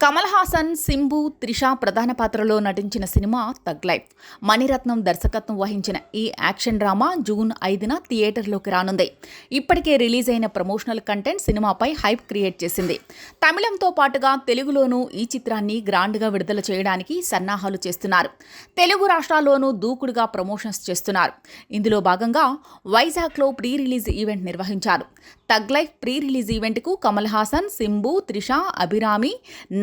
కమల్ హాసన్ సింబు త్రిష ప్రధాన పాత్రలో నటించిన సినిమా తగ్ లైఫ్ మణిరత్నం దర్శకత్వం వహించిన ఈ యాక్షన్ డ్రామా జూన్ ఐదున థియేటర్లోకి రానుంది. ఇప్పటికే రిలీజ్ అయిన ప్రమోషనల్ కంటెంట్ సినిమాపై హైప్ క్రియేట్ చేసింది. తమిళంతో పాటుగా తెలుగులోనూ ఈ చిత్రాన్ని గ్రాండ్గా విడుదల చేయడానికి సన్నాహాలు చేస్తున్నారు. తెలుగు రాష్ట్రాల్లోనూ దూకుడుగా ప్రమోషన్స్ చేస్తున్నారు. ఇందులో భాగంగా వైజాగ్లో ప్రీ రిలీజ్ ఈవెంట్ నిర్వహించారు. తగ్ లైఫ్ ప్రీ రిలీజ్ ఈవెంట్కు కమల్ హాసన్ సింబు త్రిష అభిరామి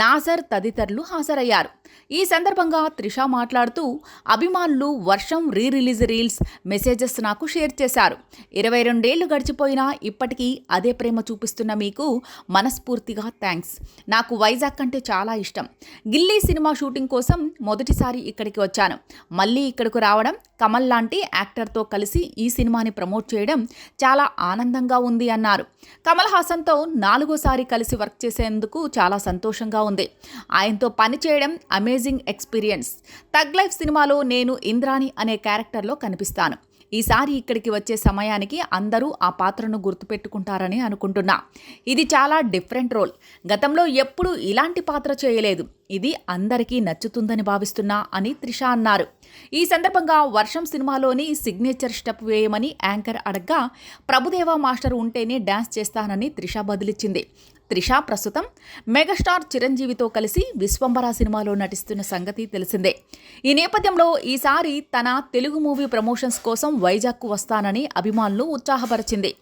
నాజర్ తదితరులు హాజరయ్యారు. ఈ సందర్భంగా త్రిష మాట్లాడుతూ అభిమానులు వర్షం రీ రిలీజ్ రీల్స్ మెసేజెస్ నాకు షేర్ చేశారు. ఇరవై రెండేళ్ళు గడిచిపోయినా ఇప్పటికీ అదే ప్రేమ చూపిస్తున్న మీకు మనస్ఫూర్తిగా థ్యాంక్స్. నాకు వైజాగ్ అంటే చాలా ఇష్టం. గిల్లీ సినిమా షూటింగ్ కోసం మొదటిసారి ఇక్కడికి వచ్చాను. మళ్ళీ ఇక్కడకు రావడం కమల్ లాంటి యాక్టర్తో కలిసి ఈ సినిమాని ప్రమోట్ చేయడం చాలా ఆనందంగా ఉంది అన్నారు. కమల్ హాసన్తో నాలుగోసారి కలిసి వర్క్ చేసేందుకు చాలా సంతోషంగా ఉంది ఆయనతో పనిచేయడం అమేజింగ్ ఎక్స్పీరియన్స్ తగ్ లైఫ్ సినిమాలో నేను ఇంద్రాణి అనే క్యారెక్టర్లో కనిపిస్తాను. ఈసారి ఇక్కడికి వచ్చే సమయానికి అందరూ ఆ పాత్రను గుర్తుపెట్టుకుంటారని అనుకుంటున్నా. ఇది చాలా డిఫరెంట్ రోల్ గతంలో ఎప్పుడూ ఇలాంటి పాత్ర చేయలేదు. ఇది అందరికీ నచ్చుతుందని భావిస్తున్నా అని త్రిష అన్నారు. ఈ సందర్భంగా వర్షం సినిమాలోని సిగ్నేచర్ స్టెప్ వేయమని యాంకర్ అడగ్గా ప్రభుదేవా మాస్టర్ ఉంటేనే డ్యాన్స్ చేస్తానని త్రిష బదిలిచ్చింది. త్రిష ప్రస్తుతం మెగాస్టార్ చిరంజీవితో కలిసి విశ్వంబర సినిమాలో నటిస్తున్న సంగతి తెలిసిందే. ఈ నేపథ్యంలో ఈసారి తన తెలుగు మూవీ ప్రమోషన్స్ కోసం వైజాగ్కు వస్తానని అభిమానులు ఉత్సాహపరిచింది.